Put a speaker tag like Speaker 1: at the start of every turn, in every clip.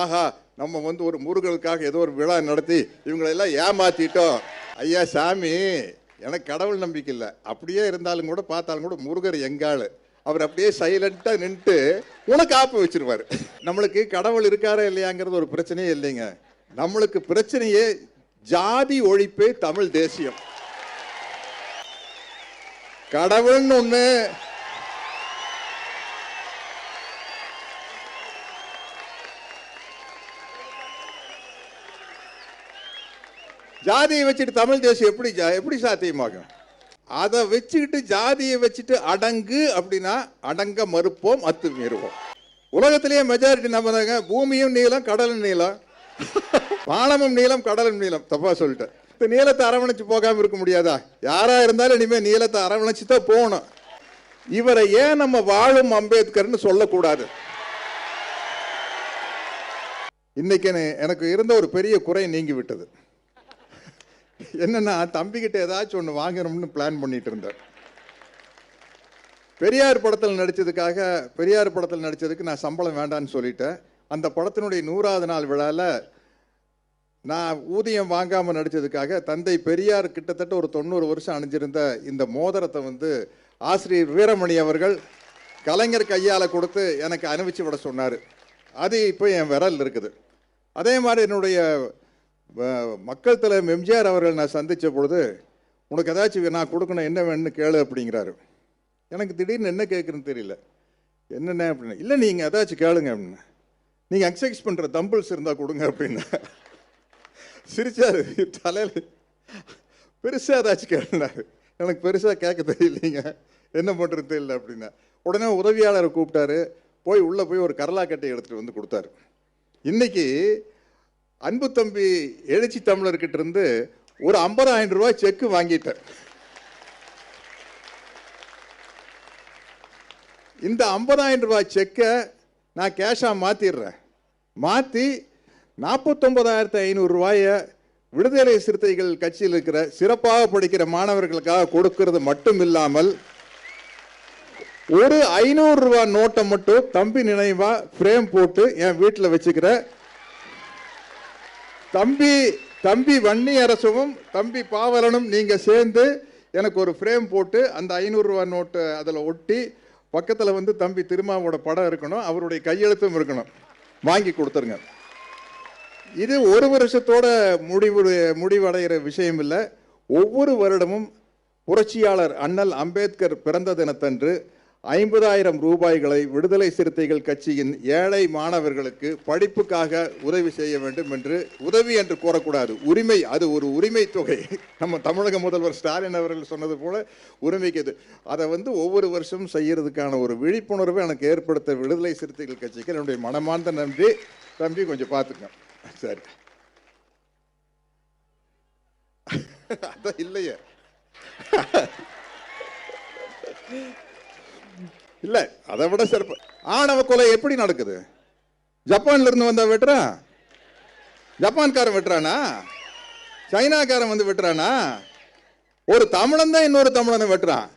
Speaker 1: ஆஹா நம்ம வந்து ஒரு முருகனுக்காக ஏதோ ஒரு விழா நடத்தி இவங்களெல்லாம் ஏமாத்திட்டோம். ஐயா சாமி எனக்கு கடவுள் நம்பிக்கை இல்லை. அப்படியே இருந்தாலும் கூட பார்த்தாலும் கூட முருகர் எங்காள்? அவர் அப்படியே சைலண்ட்டாக நின்றுட்டு உனக்கு ஆப்பு வச்சிருவாரு. நம்மளுக்கு கடவுள் இருக்காரா இல்லையாங்கிறது ஒரு பிரச்சனையே இல்லைங்க. நம்மளுக்கு பிரச்சனையே ஜாதி ஒழிப்பே தமிழ் தேசியம். கடவுள்னு ஒன்று ஜாதியை வச்சுட்டு தமிழ் தேசம் எப்படி ஜா- எப்படி சாத்தியமாகும்? அதை வச்சுக்கிட்டு ஜாதியை வச்சுட்டு அடங்கு அப்படின்னா அடங்க மறுப்போம் அத்து மீறுவோம். உலகத்திலேயே மெஜாரிட்டி நம்புறாங்க பூமியும் நீளம் கடலும் நீளம். வானமும் நீளம் கடலும் நீளம். தப்பா சொல்லிட்டேன். இப்போ நீளத்தை அரவணைச்சு போகாமல் இருக்க முடியாதா? யாரா இருந்தாலும் இனிமேல் நீளத்தை அரவணைச்சு தான் போகணும். இவரை ஏன் நம்ம வாழும் அம்பேத்கர்னு சொல்லக்கூடாது? இன்னைக்கு எனக்கு இருந்த ஒரு பெரிய குறை நீங்கி விட்டது. என்னன்னா தம்பிக்கிட்ட ஏதாச்சும் ஒன்று வாங்கணும்னு பிளான் பண்ணிட்டு இருந்தேன். பெரியார் படத்தில் நடித்ததுக்காக பெரியார் படத்தில் நடித்ததுக்கு நான் சம்பளம் வேண்டான்னு சொல்லிட்டேன். அந்த படத்தினுடைய நூறாவது நாள் விழாவில் நான் ஊதியம் வாங்காமல் நடித்ததுக்காக தந்தை பெரியார் கிட்டத்தட்ட ஒரு தொண்ணூறு வருஷம் அணிஞ்சிருந்த இந்த மோதிரத்தை வந்து ஆசிரியர் வீரமணி அவர்கள் கலைஞர் கையால் கொடுத்து எனக்கு அனுபவிச்சு விட சொன்னார். அது இப்போ என் விரல் இருக்குது. அதே மாதிரி என்னுடைய மக்கள் தலைவர் எம்ஜிஆர் அவர்கள் நான் சந்தித்த பொழுது உனக்கு ஏதாச்சும் நான் கொடுக்கணும் என்ன வேணும்னு கேளு அப்படிங்கிறாரு. எனக்கு திடீர்னு என்ன கேட்குறேன்னு தெரியல. என்னென்ன அப்படின்னு. இல்லை நீங்கள் ஏதாச்சும் கேளுங்க அப்படின்னு. நீங்கள் எக்ஸசைஸ் பண்ணுற தம்பிள்ஸ் இருந்தால் கொடுங்க அப்படின்னு. சிரிச்சாரு. தலையில் பெருசாக ஏதாச்சும் கேளுனாரு எனக்கு பெருசாக கேட்க தெரியலைங்க. என்ன பண்ணுறது தெரியல அப்படின்னா. உடனே உதவியாளரை கூப்பிட்டாரு. போய் உள்ளே போய் ஒரு கரலா கட்டை எடுத்துகிட்டு வந்து கொடுத்தாரு. இன்றைக்கி அன்பு தம்பி எழுச்சி தமிழர்கிட்ட இருந்து ஒரு ஐம்பதாயிரம் ரூபாய் செக்கு வாங்கிட்டேன். இந்த ஐம்பதாயிரம் ரூபாய் செக்கை நான் கேஷாக மாற்றிடுறேன் மாற்றி நாற்பத்தொம்பதாயிரத்து ஐநூறுரூவாயை விடுதலை சிறுத்தைகள் கட்சியில் இருக்கிற சிறப்பாக படிக்கிற மாணவர்களுக்காக கொடுக்கறது மட்டும் இல்லாமல் ஒரு ஐநூறு ரூபாய் நோட்டை மட்டும் தம்பி நினைவாக ஃப்ரேம் போட்டு என் வீட்டில் வச்சுக்கிற தம்பி தம்பி வன்னி அரசும் தம்பி பாவலனும் நீங்கள் சேர்ந்து எனக்கு ஒரு ஃப்ரேம் போட்டு அந்த ஐநூறுரூவா நோட்டு அதில் ஒட்டி பக்கத்தில் வந்து தம்பி திருமாவோட படம் இருக்கணும் அவருடைய கையெழுத்தும் இருக்கணும். வாங்கி கொடுத்துருங்க. இது ஒரு வருஷத்தோட முடிவு முடிவடைகிற விஷயம் இல்லை. ஒவ்வொரு வருடமும் புரட்சியாளர் அண்ணல் அம்பேத்கர் பிறந்த தினத்தன்று ஐம்பதாயிரம் ரூபாய்களை விடுதலை சிறுத்தைகள் கட்சியின் ஏழை மாணவர்களுக்கு படிப்புக்காக உதவி செய்ய வேண்டும் என்று உதவி என்று கூறக்கூடாது. உரிமை அது ஒரு உரிமை தொகை. நம்ம தமிழக முதல்வர் ஸ்டாலின் அவர்கள் சொன்னது போல உரிமைக்கு இது அதை வந்து ஒவ்வொரு வருஷமும் செய்யறதுக்கான ஒரு விழிப்புணர்வை எனக்கு ஏற்படுத்த விடுதலை சிறுத்தைகள் கட்சிக்கு என்னுடைய மனமார்ந்த நன்றி. தம்பி கொஞ்சம் பார்த்துங்க சரி. அதான் இல்லையே. இல்ல அதை விட சிறப்பு. ஆணவ கொலை எப்படி நடக்குது? ஜப்பான்ல இருந்து வந்தா வெட்டுறா? ஜப்பான்காரன் வெட்டுறானா? சைனாக்காரன் வந்து வெட்டுறானா? ஒரு தமிழன் தான் இன்னொரு தமிழனை வெட்டுறான்.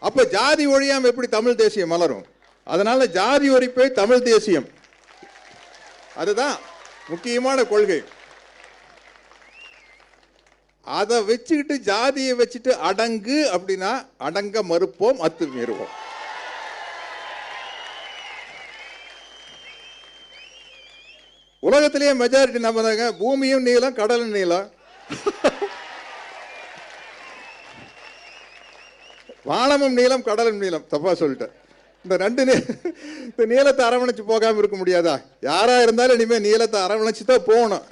Speaker 1: அப்ப ஜாதி ஒழியாம எப்படி தமிழ் தேசியம் மலரும்? அதனால ஜாதி ஒழிப்பே தமிழ் தேசியம். அதுதான் முக்கியமான கொள்கை. அதை வச்சுக்கிட்டு ஜாதியை வச்சுட்டு அடங்கு அப்படின்னா அடங்க மறுப்போம் அத்து மீறுவோம். உலகத்திலேயே மெஜாரிட்டி நம்புறாங்க பூமியும் நீளம் கடலும் நீளம். வானமும் நீளம் கடலும் நீளம். தப்பா சொல்லிட்டேன். இந்த ரெண்டு நீ இந்த நீளத்தை அரவணைச்சு போகாமல் இருக்க முடியாதா? யாரா இருந்தாலும் இனிமே நீளத்தை அரவணைச்சு தான் போகணும்.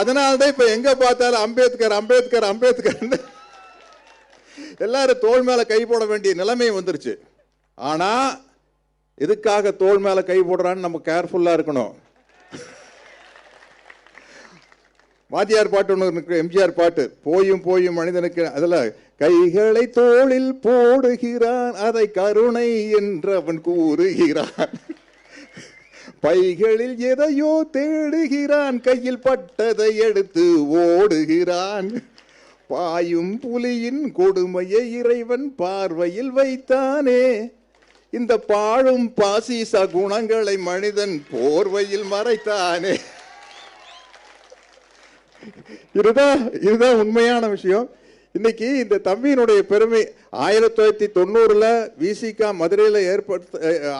Speaker 1: அதனால்தான் இப்ப எங்க பார்த்தாலும் அம்பேத்கர் அம்பேத்கர் அம்பேத்கர் எல்லாரும் தோல் மேல கை போட வேண்டிய நிலைமை வந்துருச்சு. ஆனா எதுக்காக தோல் மேல கை போடுறான்னு நம்ம கேர்ஃபுல்லா இருக்கணும். வாத்தியார் பாட்டு ஒன்று இருக்கு எம்ஜிஆர் பாட்டு. போயும் போயும் மனிதனுக்கு அதில் கைகளை தோளில் போடுகிறான் அதை கருணை என்று அவன் கூறுகிறான். பைகளில் எதையோ தேடுகிறான் கையில் பட்டதை எடுத்து ஓடுகிறான். பாயும் புலியின் கொடுமையை இறைவன் பார்வையில் வைத்தானே இந்த பாழும் பாசிச குணங்களை மனிதன் போர்வையில் மறைத்தானே. இதுதான் இதுதான் உண்மையான விஷயம். இன்னைக்கு இந்த தம்பியினுடைய பெருமை ஆயிரத்தி தொள்ளாயிரத்தி தொண்ணூறில் விசிகா மதுரையில் ஏற்படுத்த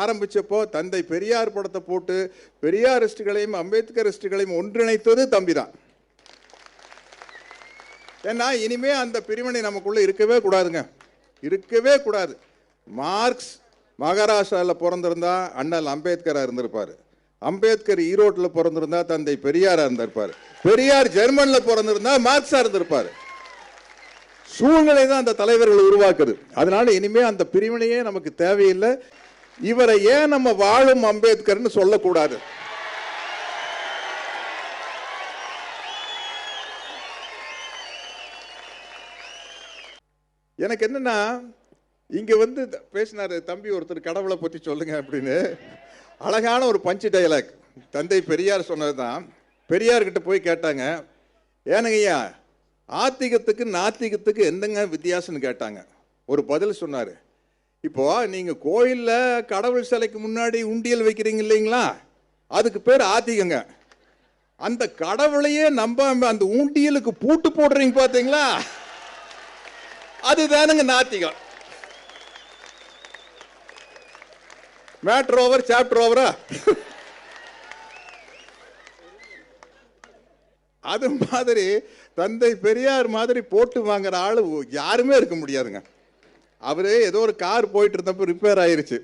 Speaker 1: ஆரம்பித்தப்போ ஆரம்பிச்சப்போ தந்தை பெரியார் படத்தை போட்டு பெரியாரிஸ்டுகளையும் அம்பேத்கரிஸ்டுகளையும் ஒன்றிணைத்தது தம்பி தான் ஏன்னா இனிமே அந்த பிரிவினை நமக்குள்ளே இருக்கவே கூடாதுங்க. இருக்கவே கூடாது. மார்க்ஸ் மகாராஷ்டிராவில் பிறந்திருந்தா அண்ணல் அம்பேத்கராக இருந்திருப்பார். அம்பேத்கர் ஈரோட்டில் பிறந்திருந்தா தந்தை பெரியாராக இருந்திருப்பார். பெரியார் ஜெர்மனில் பிறந்திருந்தா மார்க்ஸாக இருந்திருப்பாரு. சூழ்நிலை தான் அந்த தலைவர்கள் உருவாக்குது. அதனால இனிமே அந்த பிரிவினையே நமக்கு தேவையில்லை. இவரை ஏன் நம்ம வாழும் அம்பேத்கர்னு சொல்லக்கூடாது. எனக்கு என்னன்னா இங்கே வந்து பேசினார் பேசினாரு தம்பி ஒருத்தர் கடவுளை பற்றி சொல்லுங்க அப்படின்னு. அழகான ஒரு பஞ்சு டயலாக் தந்தை பெரியார் சொன்னதுதான். பெரியார் பெரியார்கிட்ட போய் கேட்டாங்க ஏனுங்கய்யா ஆத்திகத்துக்கு நாத்திகத்துக்கு எந்தங்க வித்தியாசம்னு கேட்டாங்க. ஒரு பதில் சொன்னார் இப்போ நீங்கள் கோயிலில் கடவுள் சிலைக்கு முன்னாடி உண்டியல் வைக்கிறீங்க இல்லைங்களா? அதுக்கு பேர் ஆத்திகங்க. அந்த கடவுளையே நம்பாம அந்த உண்டியலுக்கு பூட்டு போடுறீங்க பார்த்தீங்களா அதுதானுங்க நாத்திகம். மேட்ரு ஓவர் சாப்டர் ஓவரா அது மாதிரி தந்தை பெரியார் மாதிரி போட்டு வாங்குற ஆளு யாருமே இருக்க முடியாதுங்க. அவரே ஏதோ ஒரு கார் போயிட்டு இருந்தப்ப ரிப்பேர் ஆயிருச்சு.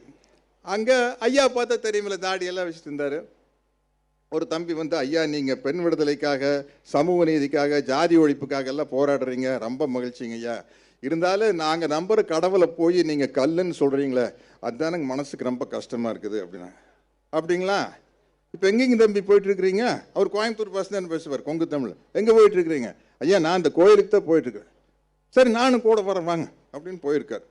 Speaker 1: அங்கே ஐயா பார்த்தா தெரியுமில்ல தாடி எல்லாம் வச்சுட்டு இருந்தாரு. ஒரு தம்பி வந்து ஐயா நீங்கள் பெண் விடுதலைக்காக சமூக நீதிக்காக ஜாதி ஒழிப்புக்காக எல்லாம் போராடுறீங்க. ரொம்ப மகிழ்ச்சிங்க ஐயா. இருந்தாலும் நாங்கள் நம்புற கடவுளை போய் நீங்கள் கல்லுன்னு சொல்கிறீங்களே அதுதான் எனக்கு மனசுக்கு ரொம்ப கஷ்டமாக இருக்குது அப்படின்னா. அப்படிங்களா? இப்போ எங்கேங்க தம்பி போயிட்டுருக்கிறீங்க? அவர் கோயம்புத்தூர் பஸ் தான் பேசுவார் கொங்கு தமிழ். எங்கே போயிட்டுருக்கிறீங்க? ஐயா நான் இந்த கோயிலுக்கு தான் போயிட்டுருக்கேன். சரி நானும் கூட வரேன் வாங்க அப்படின்னு போயிருக்கார்.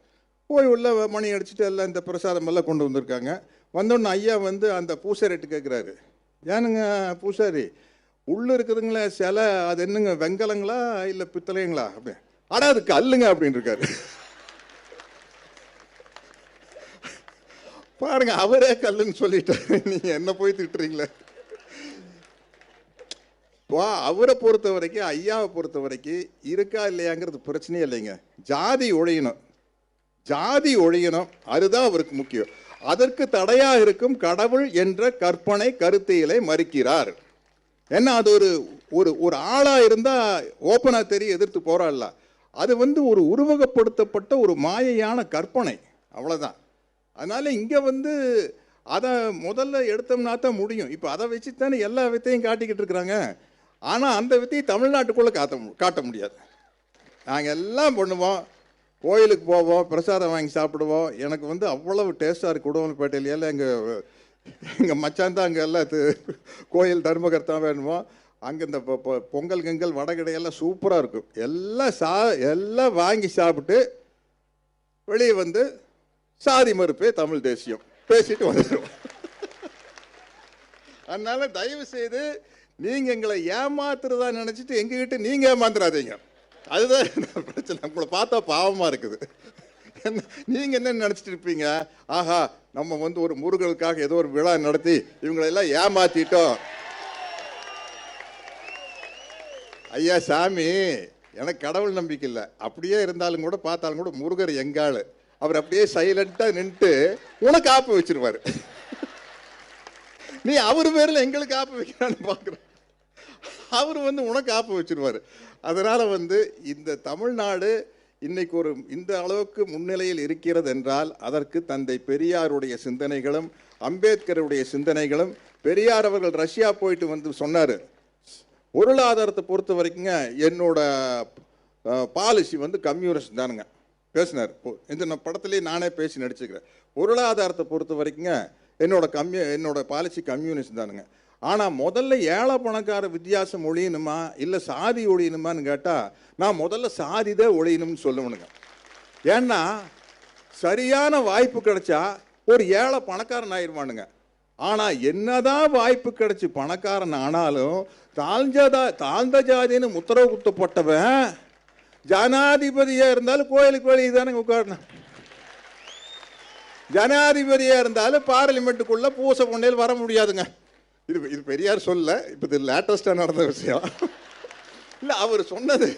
Speaker 1: போய் உள்ள மணி அடிச்சுட்டு எல்லாம் இந்த பிரசாதம் எல்லாம் கொண்டு வந்திருக்காங்க. வந்தோடனே ஐயா வந்து அந்த பூசாரிட்டு கேட்குறாரு ஏனுங்க பூசாரி? உள்ளே இருக்குதுங்களே சிலை அது என்னங்க வெங்கலங்களா இல்லை பித்தளைங்களா அப்படின்னு ஆனா அது கல்லுங்க அப்படின்னு இருக்காரு. பாருங்க அவரே கல்லுன்னு சொல்லிட்டாரு. நீங்க என்ன போய் திட்டுறீங்களே? இப்போ அவரை பொறுத்த வரைக்கும் ஐயாவை பொறுத்த வரைக்கும் இருக்கா இல்லையாங்கிறது பிரச்சனையே இல்லைங்க. ஜாதி ஒழியணும். ஜாதி ஒழியணும். அதுதான் அவருக்கு முக்கியம். அதற்கு தடையா இருக்கும் கடவுள் என்ற கற்பனை கருத்தியலை மறுக்கிறார். ஏன்னா அது ஒரு ஒரு ஒரு ஆளா இருந்தா ஓப்பனா தெரிய எதிர்த்து போராடல அது வந்து ஒரு உருவகப்படுத்தப்பட்ட ஒரு மாயையான கற்பனை. அவ்வளோதான் அதனால இங்கே வந்து அதை முதல்ல எடுத்தோம்னா தான் முடியும். இப்போ அதை வச்சு தானே எல்லா வித்தையும் காட்டிக்கிட்டு இருக்கிறாங்க. ஆனால் அந்த வித்தையை தமிழ்நாட்டுக்குள்ளே காட்ட காட்ட முடியாது. நாங்கள் எல்லாம் பண்ணுவோம். கோயிலுக்கு போவோம் பிரசாதம் வாங்கி சாப்பிடுவோம். எனக்கு வந்து அவ்வளவு டேஸ்ட்டாக இருக்கு. உடம்புப்பேட்டையில எங்கள் எங்கள் மச்சான் தான் அங்கே எல்லாம் கோயில் தர்மகர்த்தான் வேணுமோ அங்கே இந்த பொ- பொங்கல் கிங்கல் வடகடையெல்லாம் சூப்பராக இருக்கும். எல்லாம் சா எல்லாம் வாங்கி சாப்பிட்டு வெளியே வந்து சாதி மறுப்பே தமிழ் தேசியம். பேசிட்டு வந்துடுவோம் அதனால தயவு செய்து நீங்கள் எங்களை ஏமாத்துறதா நினச்சிட்டு எங்ககிட்ட நீங்கள் ஏமாந்துடாதீங்க அதுதான் பிரச்சனை. உங்களை பார்த்தா பாவமாக இருக்குது. என்ன நீங்க என்ன நினச்சிட்டு இருப்பீங்க? ஆஹா நம்ம வந்து ஒரு முருகனுக்காக ஏதோ ஒரு விழா நடத்தி இவங்களெல்லாம் ஏமாற்றிட்டோம் ஐயா சாமி எனக்கு கடவுள் நம்பிக்கை இல்லை. அப்படியே இருந்தாலும் கூட பார்த்தாலும் கூட முருகர் எங்காள் அவர் அப்படியே சைலண்ட்டாக நின்றுட்டு உனக்கு ஆப்பு வச்சிருவாரு. நீ அவர் பேரில் எங்களுக்கு ஆப்பு வைக்கிறான்னு பார்க்குற அவர் வந்து உனக்கு ஆப்பு வச்சிருவாரு. அதனால் வந்து இந்த தமிழ்நாடு இன்னைக்கு ஒரு இந்த அளவுக்கு முன்னிலையில் இருக்கிறது என்றால் அதற்கு தந்தை பெரியாருடைய சிந்தனைகளும் அம்பேத்கருடைய சிந்தனைகளும் பெரியார் அவர்கள் ரஷ்யா போயிட்டு வந்து சொன்னார். பொருளாதாரத்தை பொறுத்த வரைக்குங்க என்னோட பாலிசி வந்து கம்யூனிஸ்ட் தானுங்க. பேசினார். இந்த நான் படத்துலேயே நானே பேசி நடிச்சுக்கிறேன் பொருளாதாரத்தை பொறுத்த வரைக்குங்க என்னோட கம்யூ என்னோட பாலிசி கம்யூனிஸ்ட் தானுங்க. ஆனால் முதல்ல ஏழை பணக்கார வித்தியாசம் ஒழியணுமா இல்லை சாதி ஒழியணுமான்னு கேட்டால் நான் முதல்ல சாதி தான் ஒழியணும்னு சொல்லுவனுங்க. ஏன்னா சரியான வாய்ப்பு கிடைச்சா ஒரு ஏழை பணக்காரன் ஆயிடுவானுங்க. ஆனா என்னதான் வாய்ப்பு கிடைச்சு பணக்காரன் ஆனாலும் தாழ்ந்ததா தாழ்ந்த ஜாதின்னு உத்தரவு குத்தப்பட்டவன் ஜனாதிபதியா இருந்தாலும் கோயிலுக்கு வெளியே தானே உட்காரணும். ஜனாதிபதியா இருந்தாலும் பார்லிமெண்ட்டுக்குள்ளே பூச பொண்ணையில் வர முடியாதுங்க. இது இது பெரியார் சொல்ல இப்போ இது லேட்டஸ்டா நடந்த விஷயம். இல்ல அவர் சொன்னது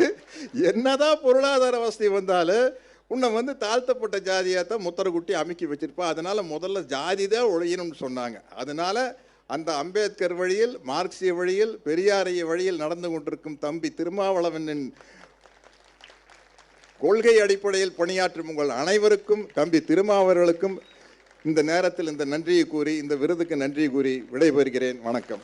Speaker 1: என்னதான் பொருளாதார வசதி வந்தாலும் உன்னை வந்து தாழ்த்தப்பட்ட ஜாதியாக தான் முத்தரகுட்டி அமுக்கி வச்சுருப்பா. அதனால் முதல்ல ஜாதி தான் ஒழியணும்னு சொன்னாங்க. அதனால் அந்த அம்பேத்கர் வழியில் மார்க்சிய வழியில் பெரியாரைய வழியில் நடந்து கொண்டிருக்கும் தம்பி திருமாவளவனின் கொள்கை அடிப்படையில் பணியாற்றும் உங்கள் அனைவருக்கும் தம்பி திருமாவர்களுக்கும் இந்த நேரத்தில் இந்த நன்றியை கூறி இந்த விருதுக்கு நன்றி கூறி விடைபெறுகிறேன். வணக்கம்.